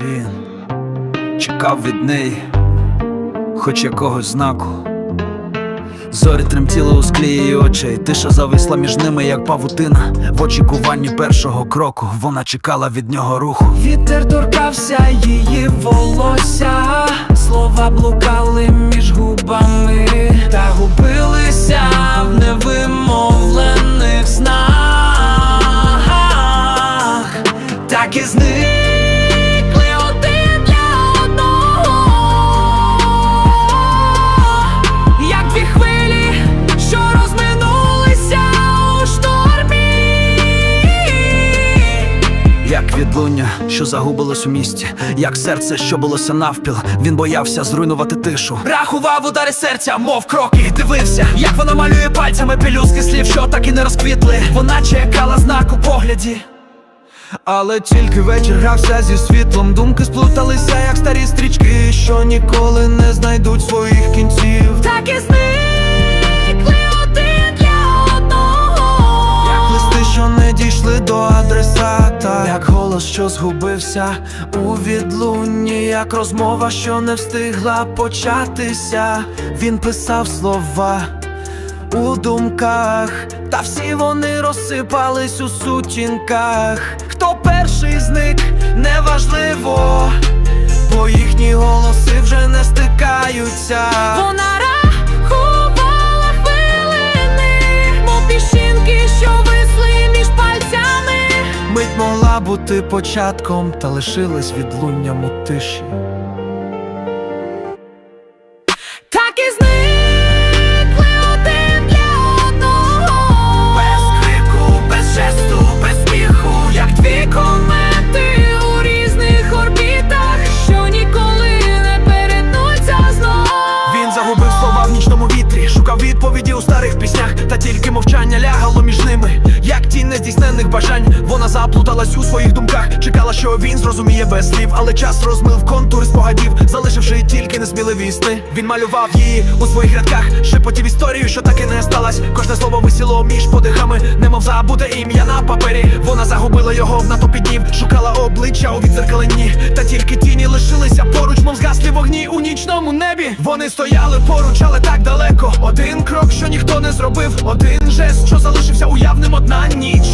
Він чекав від неї, хоч якогось знаку. Зорі тремтіли у склі її очей, тиша зависла між ними, як павутина. В очікуванні першого кроку вона чекала від нього руху. Вітер торкався її волосся, слова блукали між губами та губилися в невимовлених снах, так і зникли відлуння, що загубилось у місті, як серце, що билося навпіл. Він боявся зруйнувати тишу. Рахував удари серця, мов кроки, дивився, як вона малює пальцями пелюстки слів, що так і не розквітли. Вона чекала знак у погляді. Але тільки вечір грався зі світлом. Думки сплуталися, як старі стрічки, що ніколи не знайдуть своїх кінців. Голос, що згубився у відлунні, як розмова, що не встигла початися. Він писав слова у думках, та всі вони розсипались у сутінках. Хто перший зник, неважливо, могла бути початком, та лишилась відлунням у тиші. Так і зникли один для одного. Без крику, без жесту, без сміху, як дві комети у різних орбітах, що ніколи не перетнуться знов. Він загубив слова в нічному вітрі, шукав відповіді у старих піснях, та тільки мовчання нездійсненних бажань, вона заплуталась у своїх думках. Чекала, що він зрозуміє без слів, але час розмив контури спогадів, залишивши тільки несміливі сни. Він малював її у своїх рядках, шепотів історію, що так і не сталась. Кожне слово висіло між подихами, немов забуде ім'я на папері. Вона загубила його в натопі днів, шукала обличчя у відзеркаленні, та тільки тіні лишилися поруч, мов згаслі вогні у нічному небі. Вони стояли поруч, але так далеко. Один крок, що ніхто не зробив, один жест, що залишився уявним, одна ніч,